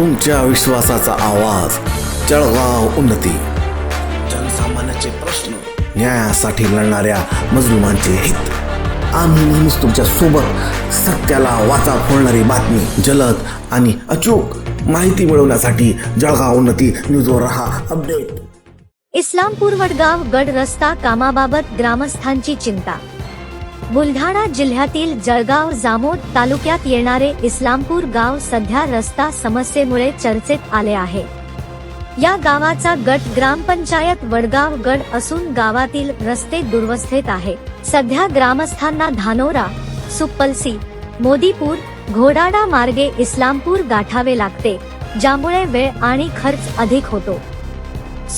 तुमच्या विश्वासाचा आवाज. जळगाव उन्नती. जनसामान्याचे प्रश्न न्यायासाठी लढणाऱ्या मजलुमांचे हित. आम्ही नेहमीच तुमच्यासोबत सत्याला वाचा फोडणारी बातमी जलद आणि अचूक माहिती मिळवण्यासाठी जळगाव उन्नती न्यूजवर रहा अपडेट. इस्लामपूर वडगाव गड रस्ता कामाबाबत ग्रामस्थांची चिंता. बुलढाणा जिल्ह्यातील जळगाव जामोद तालुक्यात येणारे इस्लामपूर गाव सध्या रस्ता समस्येमुळे चर्चेत आले आहे. या गावाचा गट ग्रामपंचायत वडगाव गड असून गावातील रस्ते दुर्वस्थेत आहे. सध्या ग्रामस्थांना धानोरा सुप्पलसी मोदीपूर घोडाडा मार्गे इस्लामपूर गाठावे लागते ज्यामुळे वेळ आणि खर्च अधिक होतो.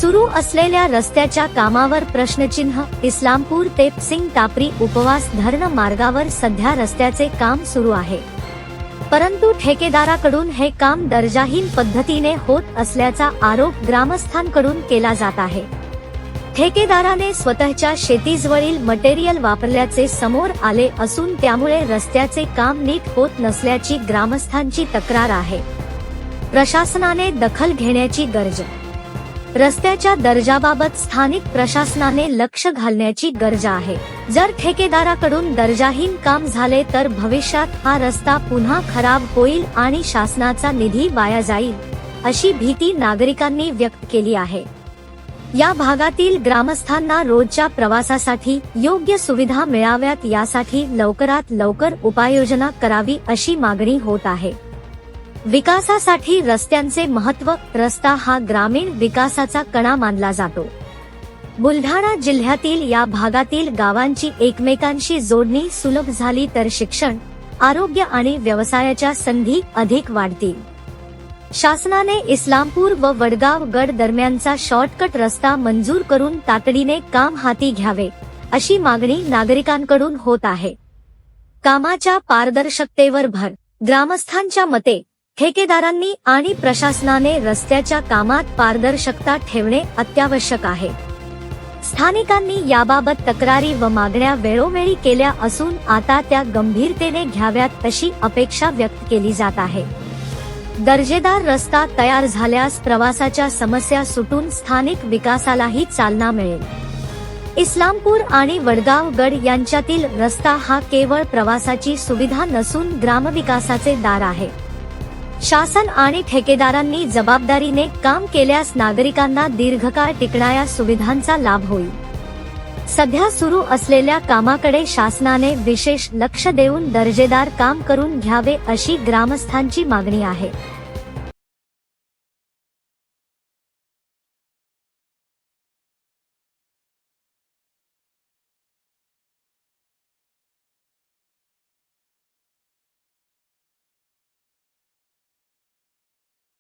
सुरू असलेल्या रस्त्याच्या कामावर प्रश्नचिन्ह इस्लामपूर ते सिंग टापरी उपवास धरण मार्गावर सध्या रस्त्याचे काम सुरू आहे. परंतु ठेकेदाराकडून हे काम दर्जाहीन पद्धतीने होत असल्याचा आरोप ग्रामस्थांकडून केला जात आहे. ठेकेदाराने स्वतःच्या शेतीजवळील मटेरियल वापरल्याचे समोर आले असून त्यामुळे रस्त्याचे काम नीट होत नसल्याची ग्रामस्थांची तक्रार आहे. प्रशासनाने दखल घेण्याची गरज रस्त्याच्या दर्जाबाबत स्थानिक प्रशासनाने लक्ष घालण्याची गरज आहे. जर ठेकेदाराकडून दर्जाहीन काम झाले तर भविष्यात हा रस्ता पुन्हा खराब होईल आणि शासनाचा निधी वाया जाईल अशी भीती नागरिकांनी व्यक्त केली आहे. या भागातील ग्रामस्थांना रोजच्या प्रवासासाठी योग्य सुविधा मिळाव्यात यासाठी लवकरात लवकर उपाययोजना करावी अशी मागणी होत आहे. विकासासाठी रस्त्यांचे महत्त्व रस्ता हा ग्रामीण विकासाचा कणा मानला जातो. बुलढाणा जिल्ह्यातील या भागातील गावांची एकमेकांशी जोडणी सुलभ झाली तर शिक्षण आरोग्य आणि व्यवसायाच्या संधी अधिक वाढतील. शासनाने इस्लामपूर व वडगाव गड दरम्यानचा शॉर्टकट रस्ता मंजूर करून तातडीने काम हाती घ्यावे अशी मागणी नागरिकांकडून होत आहे. कामाच्या पारदर्शकतेवर भर. ग्रामस्थांच्या मते ठेकेदारांनी आणि प्रशासनाने रस्त्याच्या कामात पारदर्शकता ठेवणे अत्यावश्यक आहे. स्थानिकांनी याबाबत तक्रारी व मागण्या वेळोवेळी केल्या असून आता त्या गंभीरतेने घ्याव्यात अशी अपेक्षा व्यक्त केली जात आहे. दर्जेदार रस्ता तयार झाल्यास प्रवासाच्या समस्या सुटून स्थानिक विकासालाही चालना मिळेल. इस्लामपूर आणि वडगाव गड यांच्यातील रस्ता हा केवळ प्रवासाची सुविधा नसून ग्रामविकासाचे दार आहे. शासन आणि ठेकेदारांनी जबाबदारीने काम केल्यास नागरिकांना दीर्घकाळ टिकणाऱ्या सुविधांचा लाभ होईल. सध्या सुरू असलेल्या कामाकडे शासनाने विशेष लक्ष देऊन दर्जेदार काम करून घ्यावे अशी ग्रामस्थांची मागणी आहे.